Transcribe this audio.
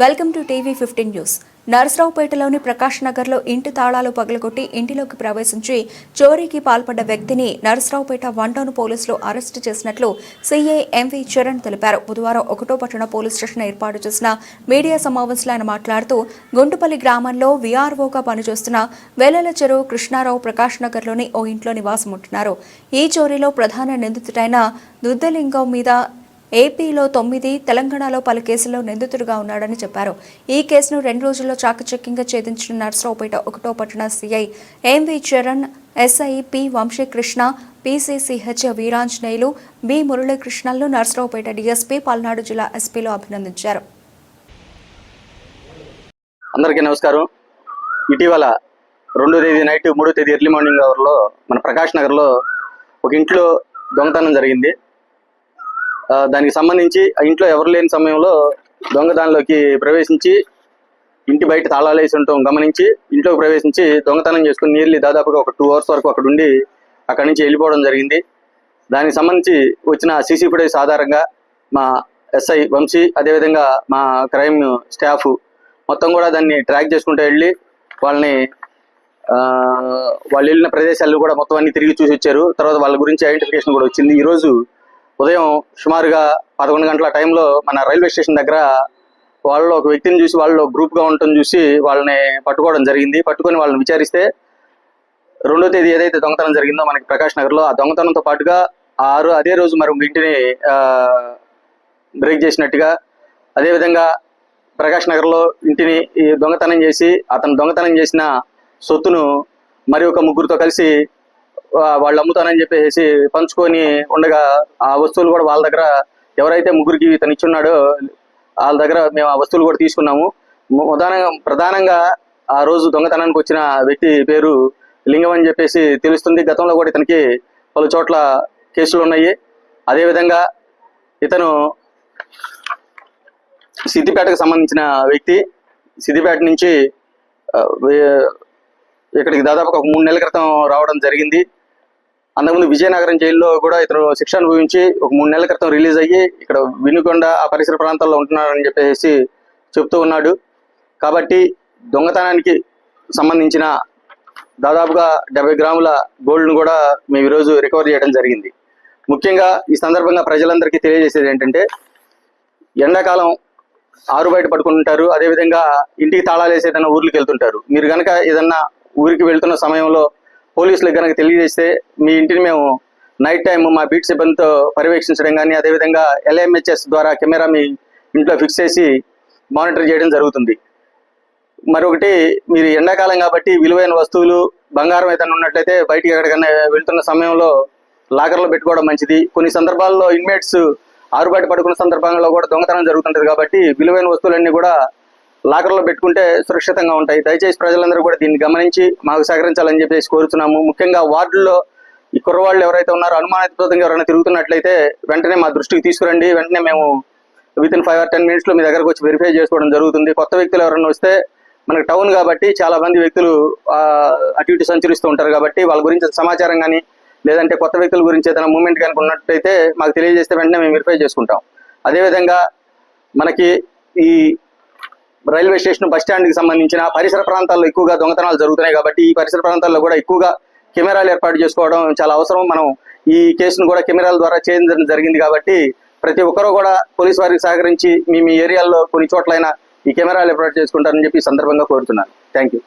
Welcome to TV fifteen news. నరసరావుపేటలోని Prakash నగర్లో ఇంటి తాళాలు పగలగొట్టి ఇంటిలోకి ప్రవేశించి చోరీకి పాల్పడ్డ వ్యక్తిని నరసరావుపేట వన్ టౌన్ పోలీసులు అరెస్టు చేసినట్లు సీఐ ఎంవి చరణ్ తెలిపారు. బుధవారం ఒకటో పట్టణ పోలీస్ స్టేషన్ ఏర్పాటు చేసిన మీడియా సమావేశంలో ఆయన మాట్లాడుతూ గుంటుపల్లి గ్రామంలో వీఆర్ఓగా పనిచేస్తున్న వేలల చెరువు కృష్ణారావు ప్రకాష్ నగర్లోని ఓ ఇంట్లో నివాసం ఉంటున్నారు. ఈ చోరీలో ప్రధాన నిందితుడైన దుద్దలింగం మీద ఏపీలో తొమ్మిది తెలంగాణలో పలు కేసుల్లో నిందితుడిగా ఉన్నాడని చెప్పారు. ఈ కేసును రెండు రోజుల్లో చాకచక్యంగా ఛేదించిన నర్సరావుపేట ఒకటో పట్టణ CI MV Charan SI P Vamsi Krishna పీసీసీహెచ్ Veeranjaneyulu B మురళీకృష్ణలను నర్సరావుపేట డీఎస్పీ పల్నాడు జిల్లా ఎస్పీలు అభినందించారు. అందరికీ నమస్కారం. ఇటీవల రెండో తేదీ నైట్ మూడో తేదీ ఎర్లీ మార్నింగ్ అవర్లో మన ప్రకాష్ నగర్లో ఒక ఇంట్లో దొంగతనం జరిగింది. దానికి సంబంధించి ఆ ఇంట్లో ఎవరు లేని సమయంలో దొంగ దానిలోకి ప్రవేశించి ఇంటి బయట తాళాలు వేసి ఉండటం గమనించి ఇంట్లోకి ప్రవేశించి దొంగతనం చేసుకుని నీర్లీ దాదాపుగా ఒక టూ అవర్స్ వరకు అక్కడ ఉండి అక్కడి నుంచి వెళ్ళిపోవడం జరిగింది. దానికి సంబంధించి వచ్చిన సీసీ ఫుటేజ్ ఆధారంగా మా ఎస్ఐ వంశీ అదేవిధంగా మా క్రైమ్ స్టాఫ్ మొత్తం కూడా దాన్ని ట్రాక్ చేసుకుంటూ వెళ్ళి వాళ్ళని వాళ్ళు వెళ్ళిన ప్రదేశాలు కూడా మొత్తం అన్ని తిరిగి చూసి వచ్చారు. తర్వాత వాళ్ళ గురించి ఐడెంటిఫికేషన్ కూడా వచ్చింది. ఈ రోజు ఉదయం సుమారుగా పదకొండు గంటల టైంలో మన రైల్వే స్టేషన్ దగ్గర వాళ్ళు ఒక వ్యక్తిని చూసి వాళ్ళు గ్రూప్గా ఉండటం చూసి వాళ్ళని పట్టుకోవడం జరిగింది. పట్టుకొని వాళ్ళని విచారిస్తే రెండో తేదీ ఏదైతే దొంగతనం జరిగిందో మనకి ప్రకాష్ నగర్లో ఆ దొంగతనంతో పాటుగా ఆరు అదే రోజు మరి ఇంటిని బ్రేక్ చేసినట్టుగా అదేవిధంగా ప్రకాష్ నగర్లో ఇంటిని ఈ దొంగతనం చేసి అతను దొంగతనం చేసిన సొత్తును మరి ఒక ముగ్గురితో కలిసి వాళ్ళు అమ్ముతానని చెప్పేసి పంచుకొని ఉండగా ఆ వస్తువులు కూడా వాళ్ళ దగ్గర ఎవరైతే ముగ్గురికి ఇతను ఇచ్చున్నాడో వాళ్ళ దగ్గర మేము ఆ వస్తువులు కూడా తీసుకున్నాము. ప్రధానంగా ప్రధానంగా ఆ రోజు దొంగతనానికి వచ్చిన వ్యక్తి పేరు లింగం అని చెప్పేసి తెలుస్తుంది. గతంలో కూడా ఇతనికి పలు చోట్ల కేసులు ఉన్నాయి. అదేవిధంగా ఇతను సిద్దిపేటకు సంబంధించిన వ్యక్తి. సిద్దిపేట నుంచి ఇక్కడికి దాదాపు ఒక మూడు నెలల క్రితం రావడం జరిగింది. అంతకుముందు విజయనగరం జైల్లో కూడా ఇతను శిక్ష అనుభవించి ఒక మూడు నెలల క్రితం రిలీజ్ అయ్యి ఇక్కడ వినుకొండ ఆ పరిసర ప్రాంతాల్లో ఉంటున్నాడని చెప్పేసి చెప్తూ ఉన్నాడు. కాబట్టి దొంగతనానికి సంబంధించిన దాదాపుగా డెబ్బై గ్రాముల గోల్డ్ను కూడా మేము ఈరోజు రికవర్ చేయడం జరిగింది. ముఖ్యంగా ఈ సందర్భంగా ప్రజలందరికీ తెలియజేసేది ఏంటంటే ఎండాకాలం ఆరు బయట పడుకుంటుంటారు అదేవిధంగా ఇంటికి తాళాలు వేసి ఏదైనా ఊర్లకు వెళ్తుంటారు. మీరు కనుక ఏదన్నా ఊరికి వెళ్తున్న సమయంలో పోలీసులకు కనుక తెలియజేస్తే మీ ఇంటిని మేము నైట్ టైం మా బీట్ సిబ్బందితో పర్యవేక్షించడం కానీ అదేవిధంగా ఎల్ఎంహెచ్ఎస్ ద్వారా కెమెరా మీ ఇంట్లో ఫిక్స్ చేసి మానిటర్ చేయడం జరుగుతుంది. మరొకటి మీరు ఎండాకాలం కాబట్టి విలువైన వస్తువులు బంగారం ఏదైనా ఉన్నట్లయితే బయటికి ఎక్కడికైనా వెళ్తున్న సమయంలో లాకర్లో పెట్టుకోవడం మంచిది. కొన్ని సందర్భాల్లో ఇన్మేట్స్ ఆరుబయట పడుకున్న సందర్భంలో కూడా దొంగతనం జరుగుతుంటుంది కాబట్టి విలువైన వస్తువులన్నీ కూడా లాకర్లో పెట్టుకుంటే సురక్షితంగా ఉంటాయి. దయచేసి ప్రజలందరూ కూడా దీన్ని గమనించి మాకు సహకరించాలని చెప్పేసి కోరుతున్నాము ముఖ్యంగా వార్డుల్లో ఈ కుర్రవాళ్ళు ఎవరైతే ఉన్నారో అనుమానాస్పదంగా ఎవరైనా తిరుగుతున్నట్లయితే వెంటనే మా దృష్టికి తీసుకురండి. వెంటనే మేము within five or ten మినిట్స్లో మీ దగ్గరకు వచ్చి వెరిఫై చేసుకోవడం జరుగుతుంది. కొత్త వ్యక్తులు ఎవరైనా వస్తే మనకు టౌన్ కాబట్టి చాలా మంది వ్యక్తులు అటు ఇటు సంచరిస్తూ ఉంటారు కాబట్టి వాళ్ళ గురించి సమాచారం కానీ లేదంటే కొత్త వ్యక్తుల గురించి ఏదైనా మూమెంట్ కనుక ఉన్నట్టయితే మాకు తెలియజేస్తే వెంటనే మేము వెరిఫై చేసుకుంటాం. అదేవిధంగా మనకి ఈ రైల్వే స్టేషన్ బస్ స్టాండ్కి సంబంధించిన పరిసర ప్రాంతాల్లో ఎక్కువగా దొంగతనాలు జరుగుతున్నాయి కాబట్టి ఈ పరిసర ప్రాంతాల్లో కూడా ఎక్కువగా కెమెరాలు ఏర్పాటు చేసుకోవడం చాలా అవసరం. మనం ఈ కేసును కూడా కెమెరాల ద్వారా చేయించడం జరిగింది కాబట్టి ప్రతి ఒక్కరూ కూడా పోలీస్ వారికి సహకరించి మీ మీ ఏరియాల్లో కొన్ని చోట్లైనా ఈ కెమెరాలు ఏర్పాటు చేసుకుంటారని చెప్పి సందర్భంగా కోరుతున్నాను. Thank you.